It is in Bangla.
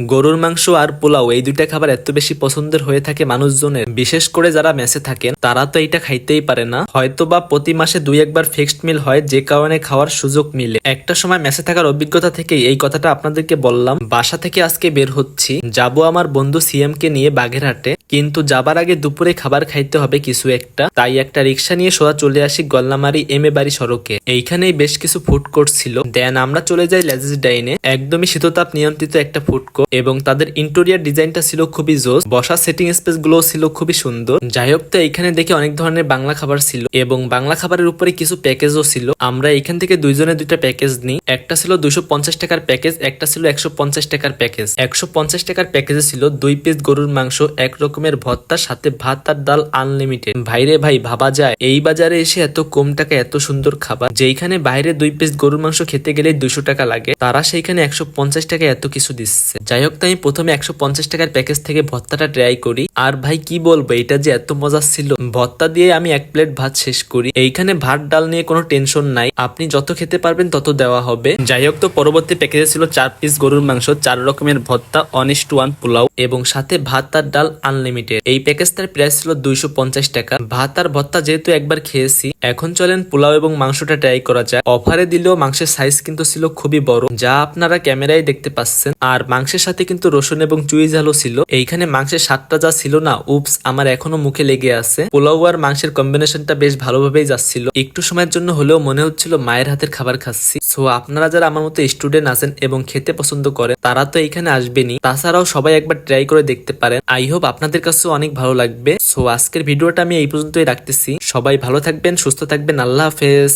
গরুর মাংস আর পোলাও এই দুইটা খাবার এত বেশি পছন্দের হয়ে থাকে মানুষজনের। বিশেষ করে যারা মেসে থাকেন, তারা তো এটা খাইতেই পারে না। হয়তো বা প্রতি মাসে দুই একবার ফিক্সড মিল হয়, যে কারণে খাওয়ার সুযোগ মিলে। একটা সময় মেসে থাকার অভিজ্ঞতা থেকে এই কথাটা আপনাদেরকে বললাম। বাসা থেকে আজকে বের হচ্ছি। যাব আমার বন্ধু সিএম কে নিয়ে বাগেরহাটে। কিন্তু যাবার আগে দুপুরে খাবার খাইতে হবে কিছু একটা। তাই একটা রিক্সা নিয়ে সোজা চলে আসি গল্লামারি এম এ বাড়ি সড়কে। এইখানেই বেশ কিছু ফুড কোর্ট ছিল। দেন আমরা চলে যাই লেজিস ডাইনে। একদমই শীততাপ নিয়ন্ত্রিত একটা ফুড কোর্ট এবং তাদের ইন্টেরিয়ার ডিজাইনটা ছিল খুবই জোস। বসার সেটিং স্পেসগুলো ছিল খুবই সুন্দর। যাই হোক তো এখানে দেখে অনেক ধরনের বাংলা খাবার ছিল এবং বাংলা খাবারের উপরে কিছু প্যাকেজও ছিল। আমরা এখান থেকে দুইজনে দুইটা প্যাকেজ নিই। একটা ছিল দুইশো পঞ্চাশ টাকার প্যাকেজ, একটা ছিল একশো পঞ্চাশ টাকার প্যাকেজ। একশো পঞ্চাশ টাকার প্যাকেজে ছিল দুই পিস গরুর মাংস, এক রকমের ভর্তার সাথে ভাত আর ডাল আনলিমিটেড ভাইরে ভাই, ভাবা যায়, এই বাজারে এসে এত কম টাকা এত সুন্দর খাবার, যেইখানে বাইরে দুই পিস গরুর মাংস খেতে গেলে দুইশো টাকা লাগে, তারা সেইখানে একশো পঞ্চাশ টাকা এত কিছু দিচ্ছে। যাই হোক তাই প্রথমে একশো পঞ্চাশ টাকার প্যাকেজ থেকে ভর্তাটা ট্রাই করি। আর ভাই, কি বলব, এটা যে এত মজা ছিল। ভর্তা দিয়ে আমি এক প্লেট ভাত শেষ করি। এইখানে ভাত, ডাল নিয়ে কোনো টেনশন নাই। আপনি যত খেতে পারবেন, তত দেওয়া হবে। যাই হোক, তো পরবর্তী প্যাকেজে ছিল চার পিস গরুর মাংস, চার রকমের ভর্তা অনিস টু ওয়ান পোলাও, এবং সাথে ভাত আর ডাল আনলিমিটেড এই প্যাকেজটার প্রাইস ছিল দুইশো পঞ্চাশ টাকা। ভাত আর ভর্তা যেহেতু একবার খেয়েছি, এখন চলেন পোলাও এবং মাংসটা ট্রাই করা যায় অফারে দিলেও মাংসের সাইজ কিন্তু ছিল খুবই বড়, যা আপনারা ক্যামেরায় দেখতে পাচ্ছেন। আর মাংসের সাথে কিন্তু রসুন এবং চুই ঝালও ছিল। এইখানে মাংসের স্বাদটা যা ছিল না উপস আমার এখনও মুখে লেগে আছে। পোলাও আর মাংসের কম্বিনেশনটা বেশ ভালোভাবেই যাচ্ছিল। একটু সময়ের জন্য হলেও মনে হচ্ছিল মায়ের হাতের খাবার খাচ্ছি। সো আপনারা যারা আমার মতো স্টুডেন্ট আছেন এবং খেতে পছন্দ করেন, তারা তো এখানে আসবেনই। তাছাড়াও সবাই একবার ট্রাই করে দেখতে পারেন। আই হোপ আপনাদের কাছেও অনেক ভালো লাগবে। সো আজকের ভিডিওটা আমি এই পর্যন্তই রাখতেছি। সবাই ভালো থাকবেন, সুস্থ থাকবেন। আল্লাহ হাফেজ।